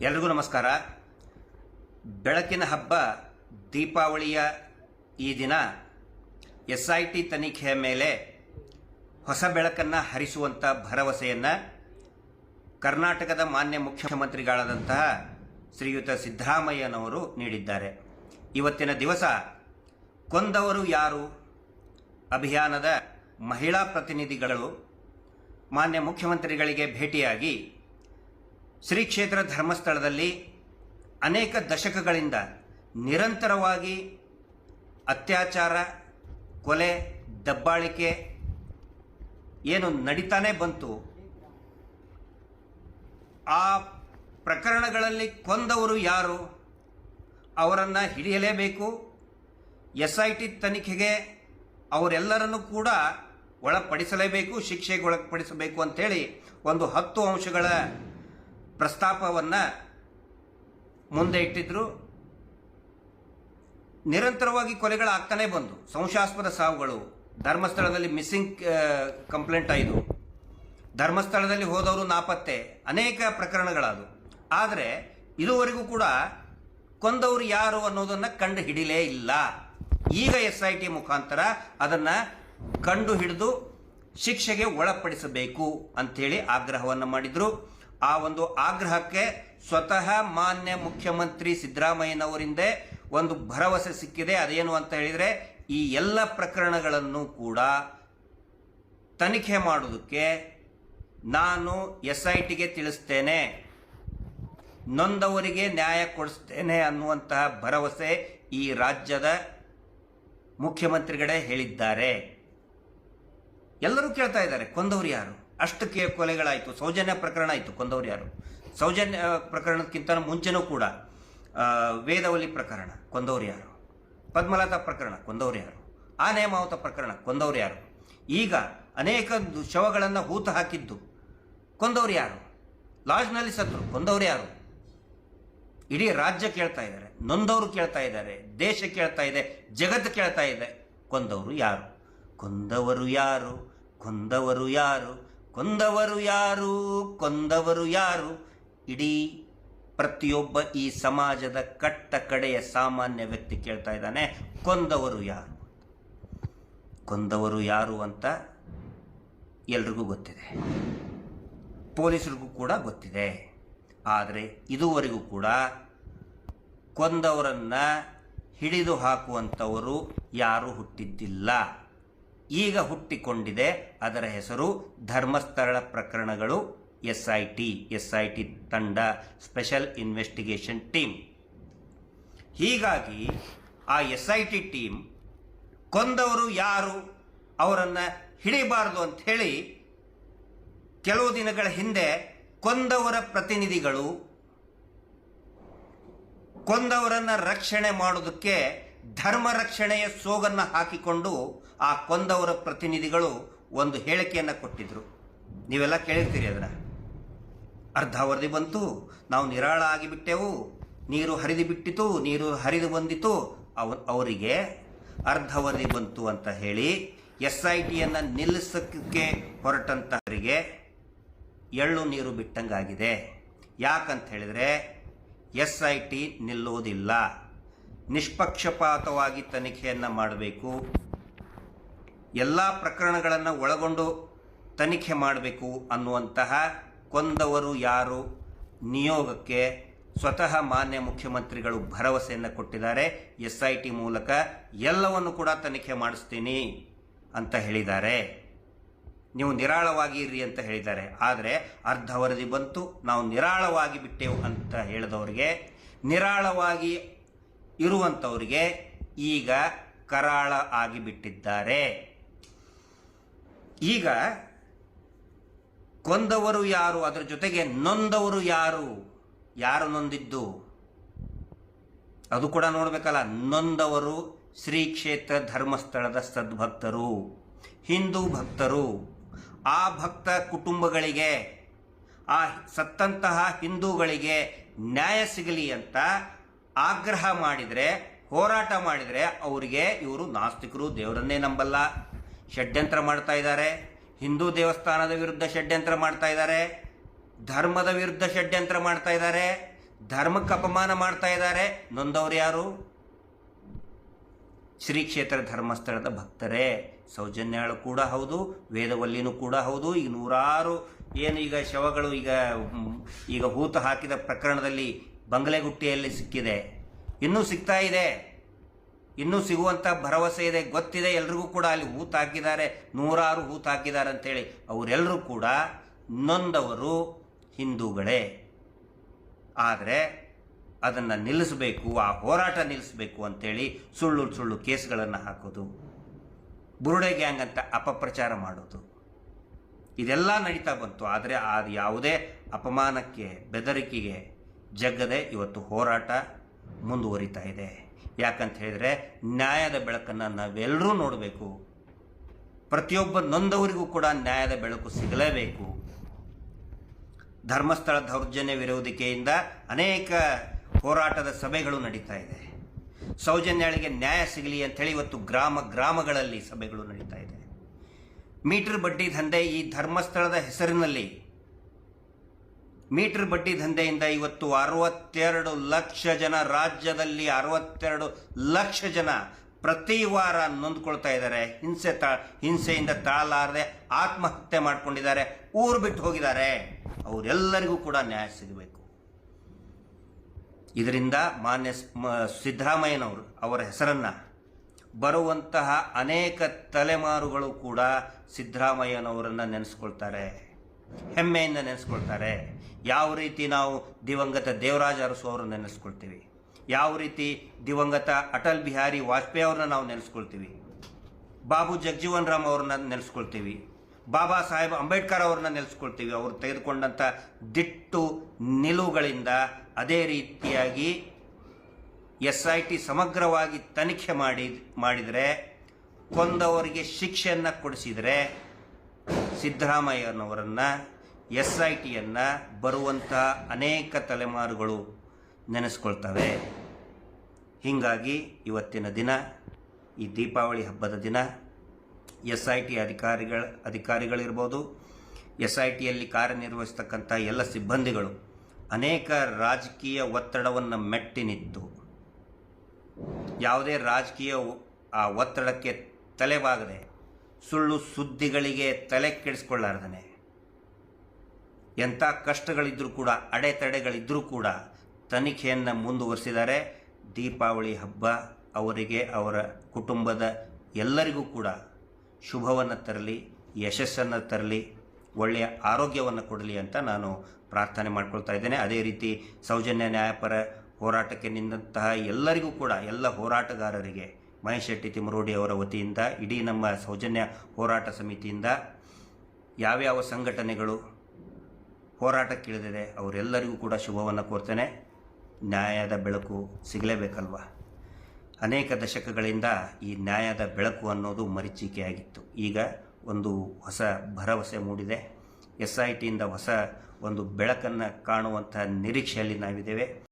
ಎಲ್ರಿಗೂ ನಮಸ್ಕಾರ. ಬೆಳಕಿನ ಹಬ್ಬ, ದೀಪಾವಳಿಯ ಈ ದಿನ ಎಸ್ ಐ ಟಿ ತನಿಖೆಯ ಮೇಲೆ ಹೊಸ ಬೆಳಕನ್ನು ಹರಿಸುವಂಥ ಭರವಸೆಯನ್ನು ಕರ್ನಾಟಕದ ಮಾನ್ಯ ಮುಖ್ಯಮಂತ್ರಿಗಳಾದಂತಹ ಶ್ರೀಯುತ ಸಿದ್ದರಾಮಯ್ಯನವರು ನೀಡಿದ್ದಾರೆ. ಇವತ್ತಿನ ದಿವಸ ಕೊಂದವರು ಯಾರು? ಅಭಿಯಾನದ ಮಹಿಳಾ ಪ್ರತಿನಿಧಿಗಳು ಮಾನ್ಯ ಮುಖ್ಯಮಂತ್ರಿಗಳಿಗೆ ಭೇಟಿಯಾಗಿ ಶ್ರೀ ಕ್ಷೇತ್ರ ಧರ್ಮಸ್ಥಳದಲ್ಲಿ ಅನೇಕ ದಶಕಗಳಿಂದ ನಿರಂತರವಾಗಿ ಅತ್ಯಾಚಾರ, ಕೊಲೆ, ದಬ್ಬಾಳಿಕೆ ಏನು ನಡೀತಾನೆ ಬಂತು. ಆ ಪ್ರಕರಣಗಳಲ್ಲಿ ಕೊಂದವರು ಯಾರು? ಅವರನ್ನು ಹಿಡಿಯಲೇಬೇಕು. ಎಸ್ ಐ ಟಿ ತನಿಖೆಗೆ ಅವರೆಲ್ಲರನ್ನು ಕೂಡ ಒಳಪಡಿಸಲೇಬೇಕು, ಶಿಕ್ಷೆಗೆ ಒಳಪಡಿಸಬೇಕು ಅಂಥೇಳಿ ಒಂದು ಹತ್ತು ಅಂಶಗಳ ಪ್ರಸ್ತಾಪವನ್ನು ಮುಂದೆ ಇಟ್ಟಿದ್ರು. ನಿರಂತರವಾಗಿ ಕೊಲೆಗಳಾಗ್ತಾನೆ ಬಂದು. ಸಂಶಾಸ್ಪದ ಸಾವುಗಳು. ಧರ್ಮಸ್ಥಳದಲ್ಲಿ ಮಿಸ್ಸಿಂಗ್ ಕಂಪ್ಲೇಂಟ್ ಆಯಿತು ಧರ್ಮಸ್ಥಳದಲ್ಲಿ ಹೋದವರು ನಾಪತ್ತೆ. ಅನೇಕ ಪ್ರಕರಣಗಳಾದವು ಆದರೆ ಇದುವರೆಗೂ ಕೂಡ ಕೊಂದವರು ಯಾರು ಅನ್ನೋದನ್ನು ಕಂಡು ಹಿಡಿಲೇ ಇಲ್ಲ. ಈಗ ಎಸ್ ಐ ಟಿ ಮುಖಾಂತರ ಅದನ್ನು ಕಂಡು ಹಿಡಿದು ಶಿಕ್ಷೆಗೆ ಒಳಪಡಿಸಬೇಕು ಅಂಥೇಳಿ ಆಗ್ರಹವನ್ನು ಮಾಡಿದರು. ಆ ಒಂದು ಆಗ್ರಹಕ್ಕೆ ಸ್ವತಃ ಮಾನ್ಯ ಮುಖ್ಯಮಂತ್ರಿ ಸಿದ್ದರಾಮಯ್ಯನವರಿಂದೇ ಒಂದು ಭರವಸೆ ಸಿಕ್ಕಿದೆ. ಅದೇನು ಅಂತ ಹೇಳಿದರೆ, ಈ ಎಲ್ಲ ಪ್ರಕರಣಗಳನ್ನು ಕೂಡ ತನಿಖೆ ಮಾಡುವುದಕ್ಕೆ ನಾನು ಎಸ್ ಐ ಟಿಗೆ ತಿಳಿಸ್ತೇನೆ. ನೊಂದವರಿಗೆ ನ್ಯಾಯ ಕೊಡಿಸ್ತೇನೆ ಅನ್ನುವಂತಹ ಭರವಸೆ ಈ ರಾಜ್ಯದ ಮುಖ್ಯಮಂತ್ರಿಗಳೇ ಹೇಳಿದ್ದಾರೆ. ಎಲ್ಲರೂ ಕೇಳ್ತಾ ಇದ್ದಾರೆ, ಕೊಂದವರು ಯಾರು? ಅಷ್ಟಕ್ಕೆ ಕೊಲೆಗಳಾಯಿತು. ಸೌಜನ್ಯ ಪ್ರಕರಣ ಆಯಿತು ಕೊಂದವರು ಯಾರು? ಸೌಜನ್ಯ ಪ್ರಕರಣಕ್ಕಿಂತ ಮುಂಚೆನೂ ಕೂಡ ವೇದವಲಿ ಪ್ರಕರಣ, ಕೊಂದವರು ಯಾರು? ಪದ್ಮಲತಾ ಪ್ರಕರಣ, ಕೊಂದವರು ಯಾರು? ಆ ನೇಮಾವತ ಪ್ರಕರಣ, ಕೊಂದವರು ಯಾರು? ಈಗ ಅನೇಕ ಶವಗಳನ್ನು ಹೂತು ಹಾಕಿದ್ದು ಕೊಂದವರು ಯಾರು? ಲಾಜ್ನಲ್ಲಿ ಸತ್ರು, ಕೊಂದವರು ಯಾರು? ಇಡೀ ರಾಜ್ಯ ಕೇಳ್ತಾ ಇದ್ದಾರೆ, ನೊಂದವರು ಕೇಳ್ತಾ ಇದ್ದಾರೆ, ದೇಶ ಕೇಳ್ತಾ ಇದೆ, ಜಗತ್ತು ಕೇಳ್ತಾ ಇದೆ, ಕೊಂದವರು ಯಾರು? ಕೊಂದವರು ಯಾರು? ಕೊಂದವರು ಯಾರು? ಕೊಂದವರು ಯಾರು? ಕೊಂದವರು ಯಾರು? ಇಡೀ ಪ್ರತಿಯೊಬ್ಬ ಈ ಸಮಾಜದ ಕಟ್ಟ ಕಡೆಯ ಸಾಮಾನ್ಯ ವ್ಯಕ್ತಿ ಕೇಳ್ತಾ ಇದ್ದಾನೆ, ಕೊಂದವರು ಯಾರು? ಕೊಂದವರು ಯಾರು ಅಂತ ಎಲ್ರಿಗೂ ಗೊತ್ತಿದೆ. ಪೊಲೀಸರಿಗೂ ಕೂಡ ಗೊತ್ತಿದೆ. ಆದರೆ ಇದುವರೆಗೂ ಕೂಡ ಕೊಂದವರನ್ನು ಹಿಡಿದು ಹಾಕುವಂಥವರು ಯಾರೂ ಹುಟ್ಟಿದ್ದಿಲ್ಲ. ಈಗ ಹುಟ್ಟಿಕೊಂಡಿದೆ. ಅದರ ಹೆಸರು ಧರ್ಮಸ್ಥಳ ಪ್ರಕರಣಗಳು S I T S I T ತಂಡ, ಸ್ಪೆಷಲ್ ಇನ್ವೆಸ್ಟಿಗೇಷನ್ ಟೀಮ್. ಹೀಗಾಗಿ ಆ ಎಸ್ ಐ ಟಿ ಟೀಮ್ ಕೊಂದವರು ಯಾರು, ಅವರನ್ನು ಹಿಡಿಬಾರದು ಅಂತ ಹೇಳಿ ಕೆಲವು ದಿನಗಳ ಹಿಂದೆ ಕೊಂದವರ ಪ್ರತಿನಿಧಿಗಳು ಕೊಂದವರನ್ನು ರಕ್ಷಣೆ ಮಾಡೋದಕ್ಕೆ ಧರ್ಮ ರಕ್ಷಣೆಯ ಸೋಗನ್ನು ಹಾಕಿಕೊಂಡು ಆ ಕೊಂದವರ ಪ್ರತಿನಿಧಿಗಳು ಒಂದು ಹೇಳಿಕೆಯನ್ನು ಕೊಟ್ಟಿದ್ರು. ನೀವೆಲ್ಲ ಕೇಳಿರ್ತೀರಿ ಅದನ್ನು. ಅರ್ಧ ವರದಿ ಬಂತು, ನಾವು ನಿರಾಳ ಆಗಿಬಿಟ್ಟೆವು, ನೀರು ಹರಿದು ಬಿಟ್ಟಿತು, ನೀರು ಹರಿದು ಬಂದಿತು, ಅವ, ಅವರಿಗೆ ಅರ್ಧ ವರದಿ ಬಂತು ಅಂತ ಹೇಳಿ ಎಸ್ ಐ ಟಿಯನ್ನು ನಿಲ್ಲಿಸೋಕ್ಕೆ ಹೊರಟಂತವರಿಗೆ ಎಳ್ಳು ನೀರು ಬಿಟ್ಟಂಗಾಗಿದೆ. ಯಾಕಂತ ಹೇಳಿದರೆ, ಎಸ್ ಐ ಟಿ ನಿಲ್ಲುವುದಿಲ್ಲ ನಿಷ್ಪಕ್ಷಪಾತವಾಗಿ ತನಿಖೆಯನ್ನು ಮಾಡಬೇಕು. ಎಲ್ಲ ಪ್ರಕರಣಗಳನ್ನು ಒಳಗೊಂಡು ತನಿಖೆ ಮಾಡಬೇಕು ಅನ್ನುವಂತಹ ಕೊಂದವರು ಯಾರು ನಿಯೋಗಕ್ಕೆ ಸ್ವತಃ ಮಾನ್ಯ ಮುಖ್ಯಮಂತ್ರಿಗಳು ಭರವಸೆಯನ್ನು ಕೊಟ್ಟಿದ್ದಾರೆ. ಎಸ್ ಐ ಟಿ ಮೂಲಕ ಎಲ್ಲವನ್ನು ಕೂಡ ತನಿಖೆ ಮಾಡಿಸ್ತೀನಿ ಅಂತ ಹೇಳಿದ್ದಾರೆ. ನೀವು ನಿರಾಳವಾಗಿ ಇರ್ರಿ ಅಂತ ಹೇಳಿದ್ದಾರೆ. ಆದರೆ ಅರ್ಧ ವರದಿ ಬಂತು. ನಾವು ನಿರಾಳವಾಗಿ ಬಿಟ್ಟೆವು ಅಂತ ಹೇಳಿದವರಿಗೆ ನಿರಾಳವಾಗಿ ಇರುವಂಥವರಿಗೆ ಈಗ ಕರಾಳ ಆಗಿಬಿಟ್ಟಿದ್ದಾರೆ. ಈಗ ಕೊಂದವರು ಯಾರು? ಅದರ ಜೊತೆಗೆ ನೊಂದವರು ಯಾರು? ಯಾರು ನೊಂದಿದ್ದು? ಅದು ಕೂಡ ನೋಡಬೇಕಲ್ಲ. ನೊಂದವರು ಶ್ರೀ ಕ್ಷೇತ್ರ ಧರ್ಮಸ್ಥಳದ ಸದ್ಭಕ್ತರು, ಹಿಂದೂ ಭಕ್ತರು. ಆ ಭಕ್ತ ಕುಟುಂಬಗಳಿಗೆ, ಆ ಸತ್ತಂತಹ ಹಿಂದೂಗಳಿಗೆ ನ್ಯಾಯ ಸಿಗಲಿ ಅಂತ ಆಗ್ರಹ ಮಾಡಿದರೆ, ಹೋರಾಟ ಮಾಡಿದರೆ ಅವರಿಗೆ ಇವರು ನಾಸ್ತಿಕರು, ದೇವರನ್ನೇ ನಂಬಲ್ಲ. ಷಡ್ಯಂತ್ರ ಮಾಡ್ತಾ ಇದ್ದಾರೆ. ಹಿಂದೂ ದೇವಸ್ಥಾನದ ವಿರುದ್ಧ ಷಡ್ಯಂತ್ರ ಮಾಡ್ತಾ ಇದ್ದಾರೆ. ಧರ್ಮದ ವಿರುದ್ಧ ಷಡ್ಯಂತ್ರ ಮಾಡ್ತಾ ಇದ್ದಾರೆ. ಧರ್ಮಕ್ಕೆ ಅಪಮಾನ ಮಾಡ್ತಾ ಇದ್ದಾರೆ. ನೊಂದವರು ಯಾರು? ಶ್ರೀ ಕ್ಷೇತ್ರ ಧರ್ಮಸ್ಥಳದ ಭಕ್ತರೇ. ಸೌಜನ್ಯಾಳು ಕೂಡ ಹೌದು, ವೇದವಲ್ಲಿನೂ ಕೂಡ ಹೌದು. ಈಗ ನೂರಾರು ಏನು ಈಗ ಶವಗಳು ಈಗ ಈಗ ಹೂತು ಹಾಕಿದ ಪ್ರಕರಣದಲ್ಲಿ ಬಂಗಲೆಗುಟ್ಟಿಯಲ್ಲಿ ಸಿಕ್ಕಿದೆ. ಇನ್ನೂ ಸಿಗ್ತಾ ಇದೆ. ಇನ್ನೂ ಸಿಗುವಂಥ ಭರವಸೆ ಇದೆ, ಗೊತ್ತಿದೆ. ಎಲ್ರಿಗೂ ಕೂಡ ಅಲ್ಲಿ ಹೂತು ಹಾಕಿದ್ದಾರೆ, ನೂರಾರು ಹೂತು ಹಾಕಿದ್ದಾರೆ ಅಂತೇಳಿ ಅವರೆಲ್ಲರೂ ಕೂಡ ನೊಂದವರು ಹಿಂದೂಗಳೇ. ಆದರೆ ಅದನ್ನು ನಿಲ್ಲಿಸಬೇಕು, ಆ ಹೋರಾಟ ನಿಲ್ಲಿಸಬೇಕು ಅಂತೇಳಿ ಸುಳ್ಳು ಸುಳ್ಳು ಕೇಸ್ಗಳನ್ನು ಹಾಕೋದು, ಬುರುಡೆ ಗ್ಯಾಂಗ್ ಅಂತ ಅಪಪ್ರಚಾರ ಮಾಡೋದು. ಇದೆಲ್ಲ ನಡೀತಾ ಬಂತು. ಆದರೆ ಅದು ಯಾವುದೇ ಅಪಮಾನಕ್ಕೆ, ಬೆದರಿಕೆಗೆ ಜಗ್ಗದೆ ಇವತ್ತು ಹೋರಾಟ ಮುಂದುವರಿತಾ ಇದೆ. ಯಾಕಂತ ಹೇಳಿದರೆ ನ್ಯಾಯದ ಬೆಳಕನ್ನು ನಾವೆಲ್ಲರೂ ನೋಡಬೇಕು. ಪ್ರತಿಯೊಬ್ಬ ನೊಂದವರಿಗೂ ಕೂಡ ನ್ಯಾಯದ ಬೆಳಕು ಸಿಗಲೇಬೇಕು. ಧರ್ಮಸ್ಥಳ ದೌರ್ಜನ್ಯ ವಿರೋಧಿಕೆಯಿಂದ ಅನೇಕ ಹೋರಾಟದ ಸಭೆಗಳು ನಡೀತಾ ಇದೆ. ಸೌಜನ್ಯಗಳಿಗೆ ನ್ಯಾಯ ಸಿಗಲಿ ಅಂತೇಳಿ ಇವತ್ತು ಗ್ರಾಮ ಗ್ರಾಮಗಳಲ್ಲಿ ಸಭೆಗಳು ನಡೀತಾ ಇದೆ. ಮೀಟರ್ ಬಡ್ಡಿ ದಂಧೆ ಈ ಧರ್ಮಸ್ಥಳದ ಹೆಸರಿನಲ್ಲಿ ಮೀಟರ್ ಬಡ್ಡಿ ದಂಧೆಯಿಂದ ಇವತ್ತು ಅರವತ್ತೆರಡು ಲಕ್ಷ ಜನ, ರಾಜ್ಯದಲ್ಲಿ ಅರವತ್ತೆರಡು ಲಕ್ಷ ಜನ ಪ್ರತಿ ವಾರ ನೊಂದ್ಕೊಳ್ತಾ ಇದ್ದಾರೆ. ಹಿಂಸೆ ತಾ, ಹಿಂಸೆಯಿಂದ ತಾಳಲಾರದೆ ಆತ್ಮಹತ್ಯೆ ಮಾಡ್ಕೊಂಡಿದ್ದಾರೆ. ಊರು ಬಿಟ್ಟು ಹೋಗಿದ್ದಾರೆ. ಅವರೆಲ್ಲರಿಗೂ ಕೂಡ ನ್ಯಾಯ ಸಿಗಬೇಕು. ಇದರಿಂದ ಮಾನ್ಯ ಸಿದ್ದರಾಮಯ್ಯನವರು ಅವರ ಹೆಸರನ್ನು ಬರುವಂತಹ ಅನೇಕ ತಲೆಮಾರುಗಳು ಕೂಡ ಸಿದ್ದರಾಮಯ್ಯನವರನ್ನು ನೆನೆಸ್ಕೊಳ್ತಾರೆ. ಹೆಮ್ಮೆಯಿಂದ ನೆನೆಸ್ಕೊಳ್ತಾರೆ. ಯಾವ ರೀತಿ ನಾವು ದಿವಂಗತ ದೇವರಾಜ ಅರಸು ಅವರನ್ನು ನೆನೆಸ್ಕೊಳ್ತೀವಿ? ಯಾವ ರೀತಿ ದಿವಂಗತ ಅಟಲ್ ಬಿಹಾರಿ ವಾಜಪೇಯಿ ಅವ್ರನ್ನ ನಾವು ನೆನೆಸ್ಕೊಳ್ತೀವಿ? ಬಾಬು ಜಗಜೀವನ್ ರಾಮ್ ಅವ್ರನ್ನ ನೆನೆಸ್ಕೊಳ್ತೀವಿ. ಬಾಬಾ ಸಾಹೇಬ್ ಅಂಬೇಡ್ಕರ್ ಅವ್ರನ್ನ ನೆಲೆಸ್ಕೊಳ್ತೀವಿ ಅವರು ತೆಗೆದುಕೊಂಡಂಥ ದಿಟ್ಟು ನಿಲುವುಗಳಿಂದ ಅದೇ ರೀತಿಯಾಗಿ ಎಸ್ ಐ ಟಿ ಸಮಗ್ರವಾಗಿ ತನಿಖೆ ಮಾಡಿ, ಮಾಡಿದರೆ, ಕೊಂದವರಿಗೆ ಶಿಕ್ಷೆಯನ್ನು ಕೊಡಿಸಿದರೆ ಸಿದ್ದರಾಮಯ್ಯನವರನ್ನು, ಎಸ್ ಐ ಟಿಯನ್ನು ಬರುವಂಥ ಅನೇಕ ತಲೆಮಾರುಗಳು ನೆನೆಸ್ಕೊಳ್ತವೆ. ಹೀಗಾಗಿ ಇವತ್ತಿನ ದಿನ, ಈ ದೀಪಾವಳಿ ಹಬ್ಬದ ದಿನ, ಎಸ್ ಐ ಟಿ ಅಧಿಕಾರಿಗಳ, ಅಧಿಕಾರಿಗಳಿರ್ಬೋದು, ಎಸ್ ಐ ಟಿಯಲ್ಲಿ ಕಾರ್ಯನಿರ್ವಹಿಸ್ತಕ್ಕಂಥ ಎಲ್ಲ ಸಿಬ್ಬಂದಿಗಳು ಅನೇಕ ರಾಜಕೀಯ ಒತ್ತಡವನ್ನು ಮೆಟ್ಟಿ ನಿಂತು ಯಾವುದೇ ರಾಜಕೀಯ ಆ ಒತ್ತಡಕ್ಕೆ ತಲೆಬಾಗದೆ ಸುಳ್ಳು ಸುದ್ದಿಗಳಿಗೆ ತಲೆ ಕೆಡಿಸ್ಕೊಳ್ಳಾರ್ದನೆ. ಎಂಥ ಕಷ್ಟಗಳಿದ್ದರೂ ಕೂಡ ಅಡೆತಡೆಗಳಿದ್ದರೂ ಕೂಡ ತನಿಖೆಯನ್ನು ಮುಂದುವರಿಸಿದ್ದಾರೆ. ದೀಪಾವಳಿ ಹಬ್ಬ, ಅವರಿಗೆ ಅವರ ಕುಟುಂಬದ ಎಲ್ಲರಿಗೂ ಕೂಡ ಶುಭವನ್ನು ತರಲಿ, ಯಶಸ್ಸನ್ನು ತರಲಿ, ಒಳ್ಳೆಯ ಆರೋಗ್ಯವನ್ನು ಕೊಡಲಿ ಅಂತ ನಾನು ಪ್ರಾರ್ಥನೆ ಮಾಡ್ಕೊಳ್ತಾ ಇದ್ದೇನೆ. ಅದೇ ರೀತಿ ಸೌಜನ್ಯ ನ್ಯಾಯಪರ ಹೋರಾಟಕ್ಕೆ ನಿಂತಹ ಎಲ್ಲರಿಗೂ ಕೂಡ, ಎಲ್ಲ ಹೋರಾಟಗಾರರಿಗೆ ಮಹೇಶ್ ಶೆಟ್ಟಿ ತಿಮರೋಡಿ ಅವರ ವತಿಯಿಂದ, ಇಡೀ ನಮ್ಮ ಸೌಜನ್ಯ ಹೋರಾಟ ಸಮಿತಿಯಿಂದ ಯಾವ್ಯಾವ ಸಂಘಟನೆಗಳು ಹೋರಾಟಕ್ಕಿಳಿದಿದೆ, ಅವರೆಲ್ಲರಿಗೂ ಕೂಡ ಶುಭವನ್ನು ಕೋರ್ತೇನೆ. ನ್ಯಾಯದ ಬೆಳಕು ಸಿಗಲೇಬೇಕಲ್ವ? ಅನೇಕ ದಶಕಗಳಿಂದ ಈ ನ್ಯಾಯದ ಬೆಳಕು ಅನ್ನೋದು ಮರೀಚಿಕೆಯಾಗಿತ್ತು. ಈಗ ಒಂದು ಹೊಸ ಭರವಸೆ ಮೂಡಿದೆ. ಎಸ್ ಐ ಟಿಯಿಂದ ಹೊಸ ಒಂದು ಬೆಳಕನ್ನು ಕಾಣುವಂಥ ನಿರೀಕ್ಷೆಯಲ್ಲಿ ನಾವಿದ್ದೇವೆ.